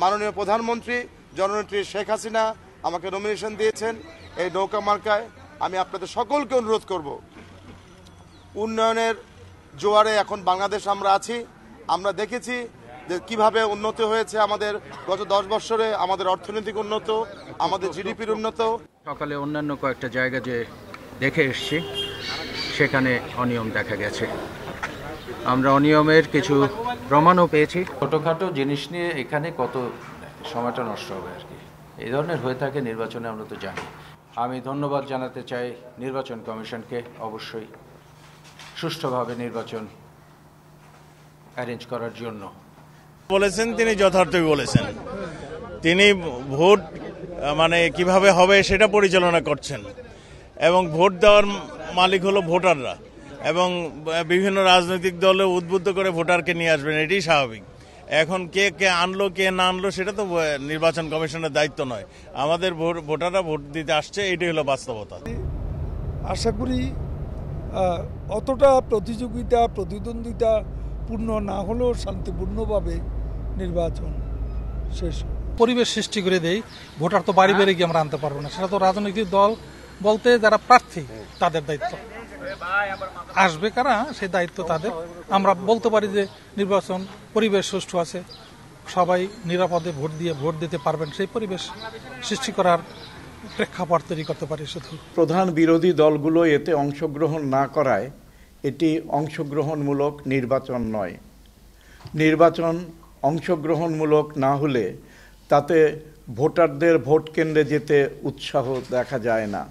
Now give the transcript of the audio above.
মাননীয় প্রধানমন্ত্রী জননেত্রী শেখ হাসিনা আমাকে নমিনেশন দিয়েছেন। এই নৌকা মার্কায় আমি আপনাদের সকলকে অনুরোধ করব। উন্নয়নের জোয়ারে এখন বাংলাদেশ আমরা আছি। আমরা দেখেছি যে কীভাবে উন্নত হয়েছে আমাদের গত দশ বছরে আমাদের অর্থনৈতিক উন্নত, আমাদের জিডিপির উন্নত। সকালে অন্যান্য কয়েকটা জায়গা যে দেখে এসছি, সেখানে অনিয়ম দেখা গেছে। আমরা অনিয়মের কিছু প্রমাণও পেয়েছি। ছোটোখাটো জিনিস নিয়ে এখানে কত সময়টা নষ্ট হবে আর কি? এই ধরনের হয়ে থাকে নির্বাচনে আমরা তো জানি। আমি ধন্যবাদ জানাতে চাই নির্বাচন কমিশনকে। অবশ্যই সুষ্ঠুভাবে নির্বাচন অ্যারেঞ্জ করার জন্য। বলেছেন তিনি যথার্থই বলেছেন। তিনি ভোট মানে কীভাবে হবে সেটা পরিচালনা করছেন। এবং ভোট দেওয়ার মালিক হলো ভোটাররা। এবং বিভিন্ন রাজনৈতিক দলে উদ্বুদ্ধ করে ভোটারকে নিয়ে আসবেন এটাই স্বাভাবিক। এখন কে কে আনলো কে না আনলো সেটা তো নির্বাচন কমিশনের দায়িত্ব নয়। আমাদের ভোট- ভোটাররা ভোট দিতে আসছে এটাই হলো বাস্তবতা। আশা করি অতটা প্রতিযোগিতা প্রতিদ্বন্দ্বিতা পূর্ণ না হলেও শান্তিপূর্ণভাবে নির্বাচন শেষ পরিবেশ সৃষ্টি করে দেই ভোটার তো বাড়ি বেড়ে গিয়ে আমরা আনতে পারব না। সেটা তো রাজনৈতিক দল বলতে যারা প্রার্থী, তাদের দায়িত্ব। আসবে কারা সেই দায়িত্ব তাদের। আমরা বলতে পারি যে নির্বাচন পরিবেশ সুষ্ঠু আছে। সবাই নিরাপদে ভোট দিয়ে ভোট দিতে পারবেন, সেই পরিবেশ সৃষ্টি করার প্রেক্ষাপট তৈরি করতে পারি শুধু। প্রধান বিরোধী দলগুলো এতে অংশগ্রহণ না করায় এটি অংশগ্রহণমূলক নির্বাচন নয়। নির্বাচন অংশগ্রহণমূলক না হলে তাতে ভোটারদের ভোট কেন্দ্রে যেতে উৎসাহ দেখা যায় না।